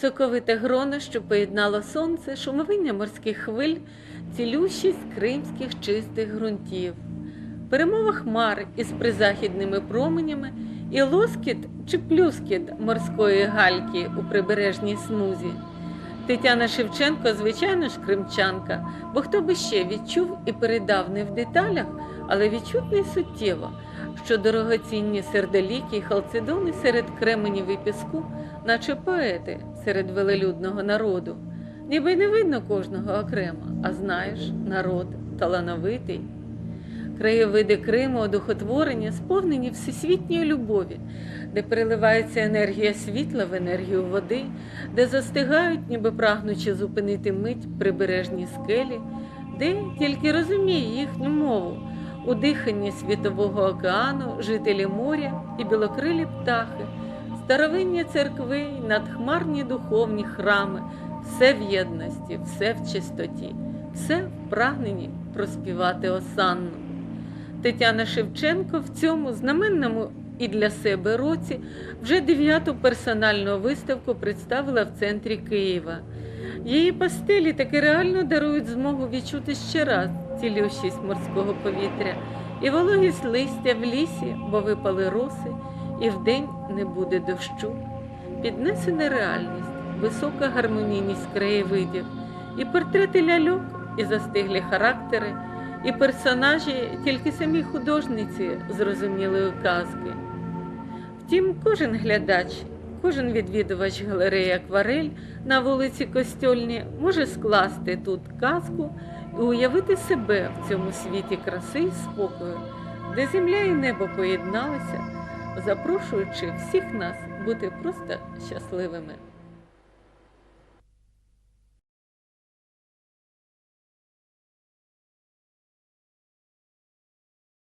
соковите гроно, що поєднало сонце, шумовиння морських хвиль, цілющість кримських чистих ґрунтів, перемова хмар із призахідними променями і лоскіт чи плюскіт морської гальки у прибережній смузі. Тетяна Шевченко, звичайно ж, кримчанка, бо хто би ще відчув і передав не в деталях, але відчутно й суттєво, що дорогоцінні сердоліки й халцедони серед кременів і піску, наче поети серед велелюдного народу. Ніби не видно кожного окремо, а знаєш, народ талановитий. Краєвиди Криму одухотворення сповнені всесвітньої любові, де переливається енергія світла в енергію води, де застигають, ніби прагнучи зупинити мить прибережні скелі, де тільки розуміє їхню мову, у диханні світового океану, жителі моря і білокрилі птахи, старовинні церкви, й надхмарні духовні храми, все в єдності, все в чистоті, все в прагненні проспівати осанну. Тетяна Шевченко в цьому знаменному і для себе році вже дев'яту персональну виставку представила в центрі Києва. Її пастелі таки реально дарують змогу відчути ще раз цілющість морського повітря і вологість листя в лісі, бо випали роси, і вдень не буде дощу. Піднесена реальність, висока гармонійність краєвидів, і портрети ляльок, і застиглі характери, і персонажі тільки самі художниці зрозумілої казки. Втім, кожен глядач, кожен відвідувач галереї Акварель на вулиці Костьольні може скласти тут казку і уявити себе в цьому світі краси і спокою, де земля і небо поєдналися, запрошуючи всіх нас бути просто щасливими.